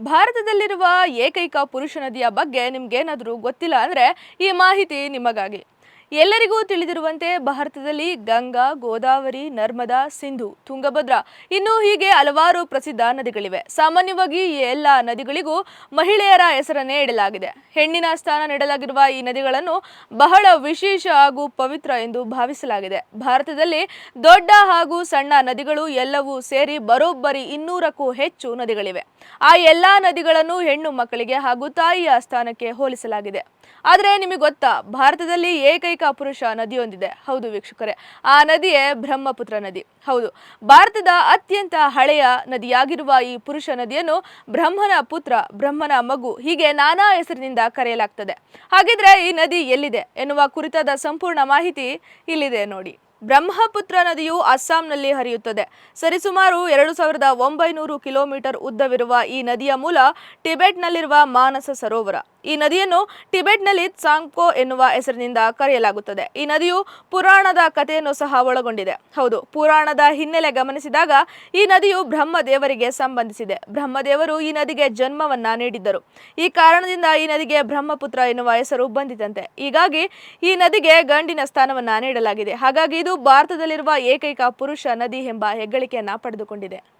ಭಾರತದಲ್ಲಿರುವ ಏಕೈಕ ಪುರುಷ ನದಿಯ ಬಗ್ಗೆ ನಿಮ್ಗೇನಾದರೂ ಗೊತ್ತಿಲ್ಲ ಅಂದರೆ ಈ ಮಾಹಿತಿ ನಿಮಗಾಗಿ. ಎಲ್ಲರಿಗೂ ತಿಳಿದಿರುವಂತೆ ಭಾರತದಲ್ಲಿ ಗಂಗಾ, ಗೋದಾವರಿ, ನರ್ಮದಾ, ಸಿಂಧು, ತುಂಗಭದ್ರಾ ಇನ್ನು ಹೀಗೆ ಹಲವಾರು ಪ್ರಸಿದ್ಧ ನದಿಗಳಿವೆ. ಸಾಮಾನ್ಯವಾಗಿ ಈ ಎಲ್ಲ ನದಿಗಳಿಗೂ ಮಹಿಳೆಯರ ಹೆಸರನ್ನೇ ಇಡಲಾಗಿದೆ. ಹೆಣ್ಣಿನ ಸ್ಥಾನ ನೀಡಲಾಗಿರುವ ಈ ನದಿಗಳನ್ನು ಬಹಳ ವಿಶೇಷ ಹಾಗೂ ಪವಿತ್ರ ಎಂದು ಭಾವಿಸಲಾಗಿದೆ. ಭಾರತದಲ್ಲಿ ದೊಡ್ಡ ಹಾಗೂ ಸಣ್ಣ ನದಿಗಳು ಎಲ್ಲವೂ ಸೇರಿ ಬರೋಬ್ಬರಿ ಇನ್ನೂರಕ್ಕೂ ಹೆಚ್ಚು ನದಿಗಳಿವೆ. ಆ ಎಲ್ಲಾ ನದಿಗಳನ್ನು ಹೆಣ್ಣು ಮಕ್ಕಳಿಗೆ ಹಾಗೂ ತಾಯಿಯ ಸ್ಥಾನಕ್ಕೆ ಹೋಲಿಸಲಾಗಿದೆ. ಆದರೆ ನಿಮಗೆ ಗೊತ್ತಾ, ಭಾರತದಲ್ಲಿ ಏಕೈಕ ಪುರುಷ ನದಿಯೊಂದಿದೆ. ಹೌದು ವೀಕ್ಷಕರೇ, ಆ ನದಿಯೇ ಬ್ರಹ್ಮಪುತ್ರ ನದಿ. ಹೌದು, ಭಾರತದ ಅತ್ಯಂತ ಹಳೆಯ ನದಿಯಾಗಿರುವ ಈ ಪುರುಷ ನದಿಯನ್ನು ಬ್ರಹ್ಮನ ಪುತ್ರ, ಬ್ರಹ್ಮನ ಮಗು ಹೀಗೆ ನಾನಾ ಹೆಸರಿನಿಂದ ಕರೆಯಲಾಗ್ತದೆ. ಹಾಗಿದ್ರೆ ಈ ನದಿ ಎಲ್ಲಿದೆ ಎನ್ನುವ ಕುರಿತಾದ ಸಂಪೂರ್ಣ ಮಾಹಿತಿ ಇಲ್ಲಿದೆ ನೋಡಿ. ಬ್ರಹ್ಮಪುತ್ರ ನದಿಯು ಅಸ್ಸಾಂನಲ್ಲಿ ಹರಿಯುತ್ತದೆ. ಸರಿಸುಮಾರು ಎರಡು ಸಾವಿರದ ಒಂಬೈನೂರು ಕಿಲೋಮೀಟರ್ ಉದ್ದವಿರುವ ಈ ನದಿಯ ಮೂಲ ಟಿಬೆಟ್ನಲ್ಲಿರುವ ಮಾನಸ ಸರೋವರ. ಈ ನದಿಯನ್ನು ಟಿಬೆಟ್ನಲ್ಲಿ ಸಾಂಗ್ಪೋ ಎನ್ನುವ ಹೆಸರಿನಿಂದ ಕರೆಯಲಾಗುತ್ತದೆ. ಈ ನದಿಯು ಪುರಾಣದ ಕಥೆಯನ್ನು ಸಹ ಒಳಗೊಂಡಿದೆ. ಹೌದು, ಪುರಾಣದ ಹಿನ್ನೆಲೆ ಗಮನಿಸಿದಾಗ ಈ ನದಿಯು ಬ್ರಹ್ಮದೇವರಿಗೆ ಸಂಬಂಧಿಸಿದೆ. ಬ್ರಹ್ಮದೇವರು ಈ ನದಿಗೆ ಜನ್ಮವನ್ನ ನೀಡಿದ್ದರು. ಈ ಕಾರಣದಿಂದ ಈ ನದಿಗೆ ಬ್ರಹ್ಮಪುತ್ರ ಎನ್ನುವ ಹೆಸರು ಬಂದಿತಂತೆ. ಹೀಗಾಗಿ ಈ ನದಿಗೆ ಗಂಡಿನ ಸ್ಥಾನವನ್ನ ನೀಡಲಾಗಿದೆ. ಹಾಗಾಗಿ ಇದು ಭಾರತದಲ್ಲಿರುವ ಏಕೈಕ ಪುರುಷ ನದಿ ಎಂಬ ಹೆಗ್ಗಳಿಕೆಯನ್ನ ಪಡೆದುಕೊಂಡಿದೆ.